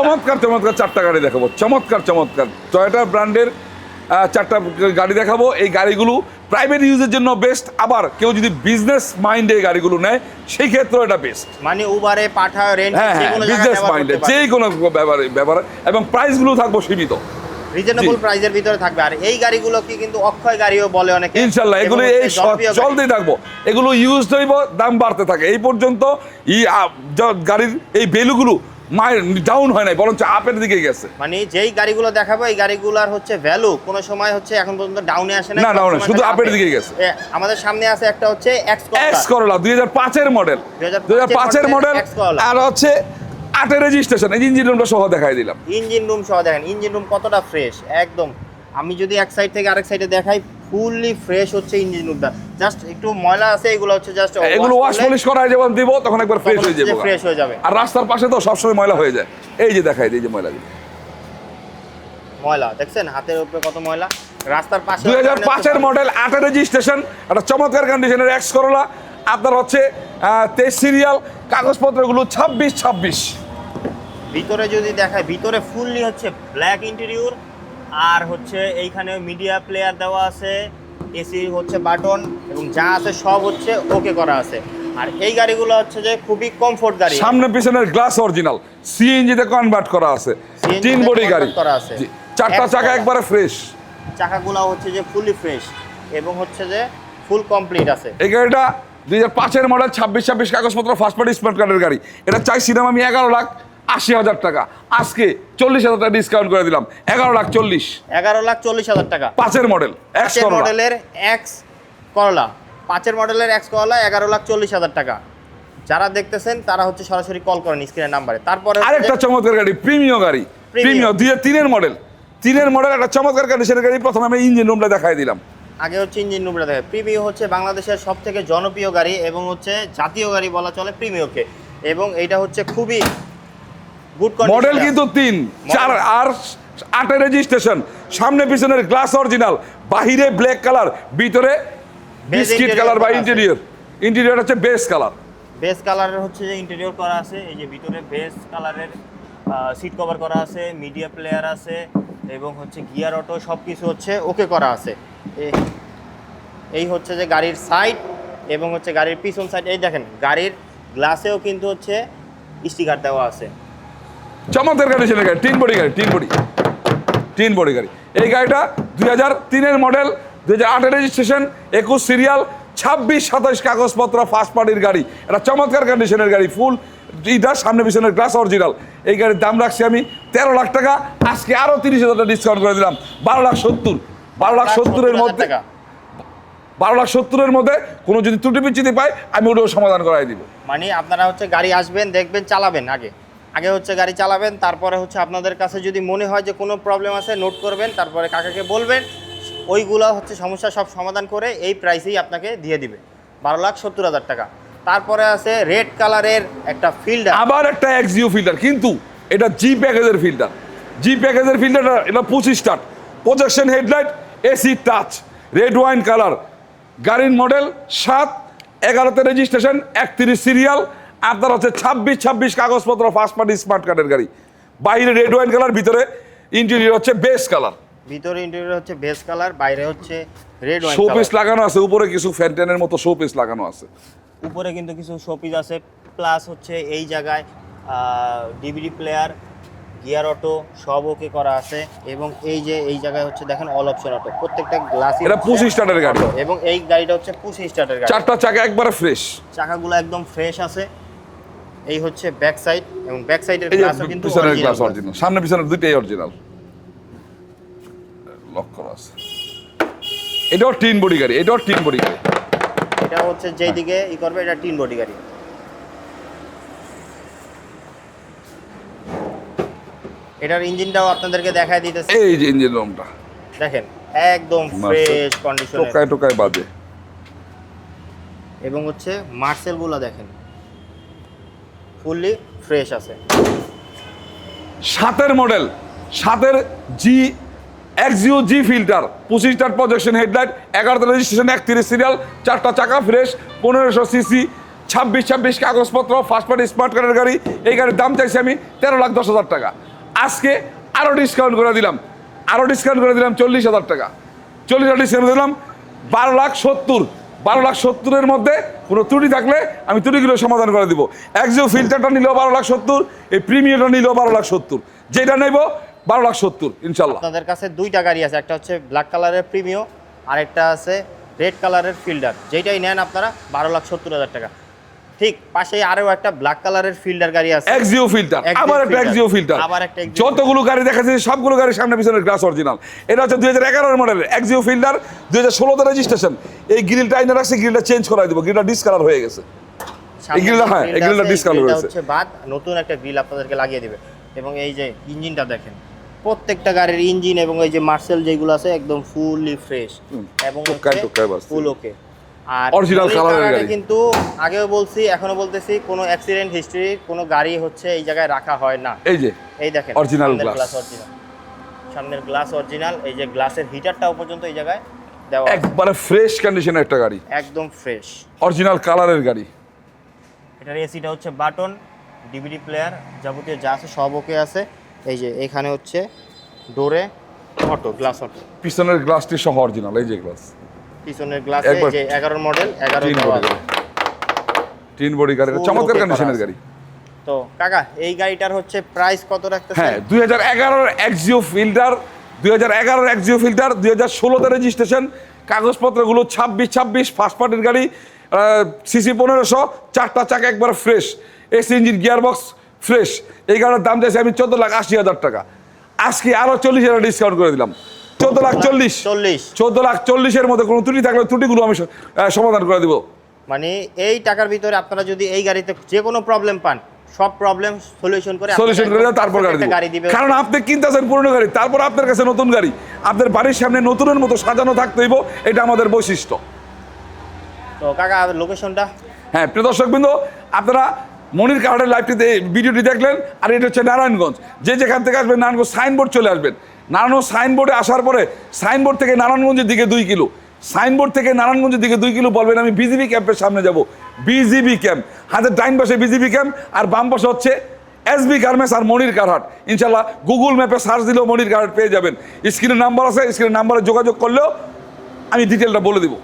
চমৎকার চমৎকার চারটা গাড়ি দেখাবো চমৎকার চমৎকার। টয়োটা ব্র্যান্ডের চারটা গাড়ি দেখাবো। এই গাড়িগুলো প্রাইভেট ইউজের জন্য বেস্ট আবার কেউ যদি বিজনেস মাইন্ডে এই গাড়িগুলো নেয় সেই ক্ষেত্রেও এটা বেস্ট মানে উবারে পাঠায় রেন্ট হ্যাঁ হ্যাঁ বিজনেস মাইন্ডে যে কোনো ব্যাপারে ব্যাপারে। এবং প্রাইসগুলো থাকব সীমিত। রিজনেবল। প্রাইজের ভিতরে থাকবে। আর এই গাড়িগুলো কি কিন্তু অক্ষয় গাড়িও বলে অনেকে। এগুলো এই চলতেই থাকব। এগুলো ইউজ হইব দাম বাড়তে থাকে। এই পর্যন্ত ই গাড়ির এই ভ্যালুগুলো মায়ের ডাউন হয় নাই বরঞ্চ আপের দিকে গেছে। মানে যেই গাড়িগুলো দেখাবো এই গাড়িগুলোর হচ্ছে ভ্যালু কোনো সময় হচ্ছে এখন পর্যন্ত ডাউনে আসে না, সবসময় শুধু এ। দিকে গেছে। আমাদের সামনে আছে একটা হচ্ছে এক্স এক্স করলা দুই হাজার পাঁচের মডেল 2005 দুই হাজার পাঁচের মডেল আর হচ্ছে আটের রেজিস্ট্রেশন এই ইঞ্জিন রুমটা সহ দেখাই দিলাম। ইঞ্জিন রুম সহ দেখেন ইঞ্জিন রুম কতটা ফ্রেশ একদম। আমি যদি এক সাইড থেকে আরেক সাইডে দেখাই ফুললি ফ্রেশ হচ্ছে ইঞ্জিন রুমটা জাস্ট একটু ময়লা আছে এগুলো হচ্ছে জাস্ট এগুলো ওয়াশ পলিশ করা যখন দিব তখন একবার ফ্রেশ হয়ে যাবে ফ্রেশ হয়ে যাবে। আর রাস্তার পাশে তো সবসময় ময়লা হয়ে যায়। এই যে দেখাই দিই এই যে ময়লা ময়লা দেখছেন? হাতের উপরে কত ময়লা। রাস্তার পাশে দুই হাজার পাঁচের মডেল আটের রেজিস্ট্রেশন একটা চমৎকার কন্ডিশনের এক্স করলা আপনার হচ্ছে তেইশ সিরিয়াল কাগজপত্রগুলো ছাব্বিশ ছাব্বিশ। ভিতরে যদি দেখায় ভিতরে ফুললি হচ্ছে ব্ল্যাক ইন্টেরিয়র আর হচ্ছে এইখানে মিডিয়া প্লেয়ার দেওয়া আছে এসি হচ্ছে বাটন এবং যা আছে সব হচ্ছে ওকে করা আছে। আর এই গাড়িগুলো হচ্ছে যে খুবই কমফোর্ট গাড়ি। সামনে পিছনের গ্লাস অরিজিনাল সিএনজিতে কনভার্ট করা আছে। তিন বডি গাড়ি। করা আছে। চারটা চাকা একবারে ফ্রেশ চাকাগুলো হচ্ছে যে ফুললি ফ্রেশ এবং হচ্ছে যে ফুল কমপ্লিট আছে। এই গাড়িটা দুই হাজার পাঁচের মডেল ছাব্বিশ ছাব্বিশ কাগজপত্র ফার্স্ট পার্টি স্মার্ট কার্ডের গাড়ি। এটা চাইছিলাম আমি এগারো লাখ। আশি হাজার টাকা। আজকে চল্লিশ হাজার টাকা ডিসকাউন্ট করে দিলাম। এগারো লাখ চল্লিশ। এগারো লাখ চল্লিশ হাজার টাকা। পাঁচের মডেল এক্স মডেলের এক্স করলা পাঁচের মডেলের এক্স করলা এগারো লাখ চল্লিশ হাজার টাকা। যারা দেখতেছেন তারা হচ্ছে সরাসরি কল করেন স্ক্রিনের নাম্বারে তারপরে আরেকটা চমৎকার গাড়ি প্রিমিয় গাড়ি। প্রিমিয় দুই হাজার তিনের মডেল তিনের মডেল একটা চমৎকার কন্ডিশনের গাড়ি প্রথমে আমি ইঞ্জিন রুমটা দেখাই দিলাম। আগে হচ্ছে ইঞ্জিন রুমটা দেখে প্রিমিও হচ্ছে বাংলাদেশের সব থেকে জনপ্রিয় গাড়ি এবং হচ্ছে জাতীয় গাড়ি বলা চলে প্রিমিওকে এবং এটা হচ্ছে খুবই মডেল কিন্তু তিন চার আর আটের রেজিস্ট্রেশন সামনে পিছনের গ্লাস অরিজিনাল বাহিরে ব্ল্যাক কালার ভিতরে বিস্কিট কালার বা। ইন্টেরিয়র ইন্টেরিয়র হচ্ছে বেস কালার বেস কালারের হচ্ছে যে ইন্টেরিয়র করা আছে এই যে ভিতরে বেস কালারের সিট কভার করা আছে মিডিয়া প্লেয়ার আছে এবং হচ্ছে গিয়ার অটো সব কিছু হচ্ছে ওকে করা আছে। এই হচ্ছে যে গাড়ির সাইড এবং হচ্ছে গাড়ির পিছন সাইড এই দেখেন গাড়ির গ্লাসেও কিন্তু হচ্ছে স্টিকার দেওয়া আছে। চমৎকার কন্ডিশনের গাড়ি তিন বডি গাড়ি তিন বডি। তিন বডি গাড়ি। এই গাড়িটা দুই হাজার তিনের মডেল দুই হাজার আটের রেজিস্ট্রেশন একুশ সিরিয়াল ছাব্বিশ সাতাশ কাগজপত্র ফার্স্ট পার্টির গাড়ি। এটা চমৎকার কন্ডিশনের গাড়ি ফুল ইটার সামনে পিছনের গ্লাস অরিজিনাল এই গাড়ির দাম রাখছি আমি তেরো লাখ টাকা আজকে আরও তিরিশ হাজার টাকা ডিসকাউন্ট করে দিলাম। বারো লাখ সত্তর। বারো লাখ সত্তরের 70,000 মধ্যে। বারো লাখ সত্তরের মধ্যে কোনো যদি ত্রুটি বিচ্ছিতি পাই আমি ওটাও সমাধান করাই দিব। মানে আপনারা হচ্ছে গাড়ি আসবেন দেখবেন চালাবেন আগে। আগে হচ্ছে গাড়ি চালাবেন, তারপরে হচ্ছে আপনাদের কাছে যদি মনে হয় যে কোনো প্রবলেম আছে নোট করবেন, তারপরে কাকাকে বলবেন। ওইগুলো হচ্ছে সমস্যা সব সমাধান করে এই প্রাইসেই আপনাকে দিয়ে দিবে। বারো লাখ সত্তর হাজার টাকা। তারপরে আছে রেড কালারের একটা ফিল্ডার আবার একটা এক্স জিও ফিল্টার কিন্তু এটা জি প্যাকেজের ফিল্ডার জি প্যাকেজের ফিল্ডারটা এটা পঁচিশ start projection headlight AC touch red wine colour গাড়ির মডেল সাত, এগারোতে রেজিস্ট্রেশন একত্রিশ সিরিয়াল আপনার হচ্ছে ছাব্বিশ ছাব্বিশ কাগজপত্র ফার্স্ট পার্টি স্মার্ট কার্ডের গাড়ি। বাইরে রেড ওয়াইন কালার ভিতরে ইন্টেরিয়র হচ্ছে বেস কালার ভিতরে ইন্টেরিয়র হচ্ছে বেস কালার বাইরে হচ্ছে রেড ওয়াইন পিস লাগানো আছে উপরে কিছু ফ্যান্টেনের মতো শো পিস লাগানো আছে। উপরে কিন্তু কিছু শোপিস আছে প্লাস হচ্ছে এই জায়গায় ডিভিডি প্লেয়ার গিয়ার অটো সব ওকে করা আছে। এবং এই যে এই জায়গায় হচ্ছে দেখেন অল অপশন অটো প্রত্যেকটা গ্লাস এটা পঁচিশ স্টার্টের গাড়ি। এবং এই গাড়িটা হচ্ছে পুশি স্টার্টের গাড়ি। চারটা চাকা একবারে ফ্রেশ চাকাগুলো একদম ফ্রেশ আছে। এই হচ্ছে ব্যাক সাইড এবং ব্যাক সাইডের গ্লাসও কিন্তু পিছনের গ্লাস অরিজিনাল সামনে পিছনের দুইটাই অরিজিনাল লক করা আছে। এটাও টিন বডি গাড়ি এটাও টিন বডি গাড়ি। এটা হচ্ছে যেই দিকে ই করবে এটা টিন বডি গাড়ি। এটার ইঞ্জিনটাও আপনাদেরকে দেখায় দিতেছে। এই যে ইঞ্জিন রুমটা। দেখেন একদম ফ্রেশ কন্ডিশনে টোকায় টোকায় বাজে। এবং হচ্ছে মার্সেলগুলো দেখেন। ফুললি ফ্রেশ আছে। সাতের মডেল, সাতের জি এক্সিও জি ফিল্টার পঁচিশ স্টার প্রজেকশন হেডলাইট এগারোতে রেজিস্ট্রেশন একত্রিশ সিরিয়াল চারটা চাকা ফ্রেশ পনেরোশো সিসি ছাব্বিশ ছাব্বিশ কাগজপত্র ফার্স্ট পার্টি স্মার্ট কার্ডের গাড়ি, এই গাড়ির দাম চাইছি আমি তেরো লাখ দশ হাজার টাকা। আজকে আরও ডিসকাউন্ট করে দিলাম আরও ডিসকাউন্ট করে দিলাম চল্লিশ হাজার টাকা। চল্লিশ হাজার ডিসকাউন্ট দিলাম বারো লাখ সত্তর। বারো লাখ সত্তরের মধ্যে কোনো ত্রুটি থাকলে আমি ত্রুটিগুলো সমাধান করে দিব। একজিও ফিল্টারটা নিলেও বারো লাখ সত্তর, এই প্রিমিয়ারটা নিলেও বারো লাখ সত্তর। যেটা নেব, বারো লাখ সত্তর, ইনশাল্লাহ। আপনাদের কাছে দুইটা গাড়ি আছে, একটা হচ্ছে ব্ল্যাক কালারের প্রিমিও আরেকটা আছে রেড কালারের ফিল্ডার যেটাই নেন আপনারা বারো লাখ সত্তর হাজার টাকা। ঠিক পাশে আরও একটা ব্ল্যাক কালারের ফিল্ডার গাড়ি আছে। এক্সিও ফিল্টার আবার একটা। এক্সিও ফিল্টার আবার একটা যতগুলো গাড়ি দেখাচ্ছে সবগুলো গাড়ির সামনে পিছনের গ্লাস অরিজিনাল এটা হচ্ছে দুই হাজার এগারোর মডেলের এক্সিও ফিল্টার দুই হাজার ষোলোতে রেজিস্ট্রেশন এই গ্রিলটা আইনে রাখছে গ্রিলটা চেঞ্জ করাই দেবো। গ্রিলটা ডিসকালার হয়ে গেছে। এই গ্রিলটা, হ্যাঁ, এই গ্রিলটা আছে, discount হচ্ছে বাদ নতুন একটা গ্রিল আপনাদেরকে লাগিয়ে দিবে। এবং এই যে ইঞ্জিনটা দেখেন প্রত্যেকটা গাড়ির ইঞ্জিন এবং এই যে মার্সেল যেগুলো আছে একদম ফুললি ফ্রেশ এবং। ফুল ওকে আর গাড়ি। কিন্তু আগেও বলছি এখনও বলতেছি কোনো অ্যাক্সিডেন্ট হিস্ট্রি কোনো গাড়ি হচ্ছে এই জায়গায় রাখা হয় না। এই যে এই দেখেন সামনের গ্লাস অরিজিনাল সামনের গ্লাস অরিজিনাল এই যে গ্লাসের হিটারটাও পর্যন্ত এই জায়গায় দেওয়া। একবারে ফ্রেশ কন্ডিশনের একটা গাড়ি। একদম ফ্রেশ অরিজিনাল কালারের গাড়ি। এটার এসিটা হচ্ছে বাটন ডিভিডি প্লেয়ার যাবতীয় যা আছে সব ওকে আছে। এই যে এখানে হচ্ছে ডোরে অটো গ্লাস অটো পিছনের গ্লাসটি সহ অরিজিনাল এই যে গ্লাস পিছনের গ্লাসে যে এগারোর মডেল এগারো টিন বডি গাড়ি। বডি গাড়ি। চমৎকার কন্ডিশনের গাড়ি। তো কাকা এই গাড়িটার হচ্ছে প্রাইস কত রাখতেছেন? হ্যাঁ এগারোর Axio Fielder Axio Fielder registration কাগজপত্রগুলো ছাব্বিশ ছাব্বিশ ফার্স্ট পার্টির গাড়ি সিসি পনেরোশো চারটা চাকা একবার fresh AC engine gear box fresh এই গাড়ির দাম চাইছে আমি চোদ্দ লাখ আশি হাজার টাকা। আজকে আরও চল্লিশ হাজার ডিসকাউন্ট করে দিলাম। চোদ্দ লাখ চল্লিশ। চল্লিশ। চোদ্দ লাখ চল্লিশের মধ্যে কোনো ত্রুটি থাকলে ত্রুটিগুলো আমি সমাধান করে দিব। মানে এই টাকার ভিতরে আপনারা যদি এই গাড়িতে যে কোনো প্রবলেম পান সব প্রবলেম সলিউশন করে সলিউশন করে তারপর গাড়ি দিব। কারণ আপনি কিনতেছেন পুরনো গাড়ি তারপর আপনার কাছে নতুন গাড়ি। আপনার বাড়ির সামনে নতুনের মতো সাজানো থাকতে হইব এটা আমাদের বৈশিষ্ট্য। তো কাকা লোকেশনটা হ্যাঁ প্রিয় দর্শকবৃন্দ আপনারা মনির কার্ডের লাইভটিতে ভিডিওটি দেখলেন আর এটা হচ্ছে নারায়ণগঞ্জ। যে যেখান থেকে আসবেন নারায়ণগঞ্জ সাইনবোর্ড চলে আসবেন। নারায়ণগঞ্জ সাইনবোর্ডে আসার পরে সাইনবোর্ড থেকে নারায়ণগঞ্জের দিকে দুই কিলো। সাইনবোর্ড থেকে নারায়ণগঞ্জের দিকে দুই কিলো বলবেন, আমি বিজিবি ক্যাম্পের সামনে যাব। বিজিবি ক্যাম্প হাতের ডাইন পাশে বিজিবি ক্যাম্প আর বাম পাশে হচ্ছে এস বি গার্মেন্টস আর মনির কারহাট। ইনশাল্লাহ গুগল ম্যাপে সার্চ দিলেও মনির কারহাট পেয়ে যাবেন। স্ক্রিনের নাম্বার আছে স্ক্রিনের নাম্বারে যোগাযোগ করলেও আমি ডিটেলটা বলে দিব।